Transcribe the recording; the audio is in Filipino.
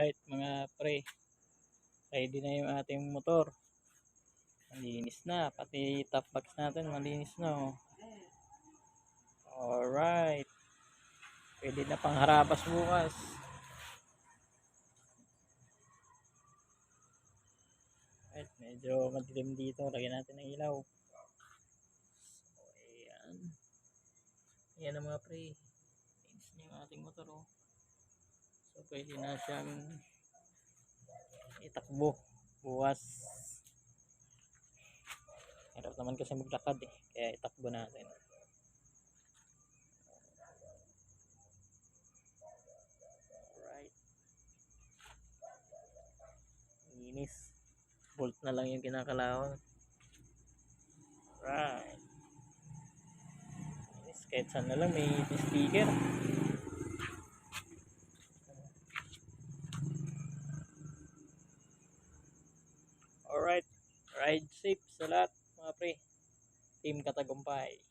Alright mga pre. Ready na yung ating motor. Malinis na. Pati top box natin malinis na oh. Alright. Pwede na pang harapas bukas. Alright, medyo madilim dito. Lagyan natin ng ilaw. So, ayan. Ayan ang mga pre. Linis na yung ating motor oh. Pwede na siyang itakbo bukas. Hirap naman kasi maglakad eh. Kaya itakbo natin. Alright. Linis. Bolt na lang yung kinakalawang. Right. Linis. Kahit saan na lang may sticker. Alright. Ride safe sa lahat mga pre. Team Katagumpay.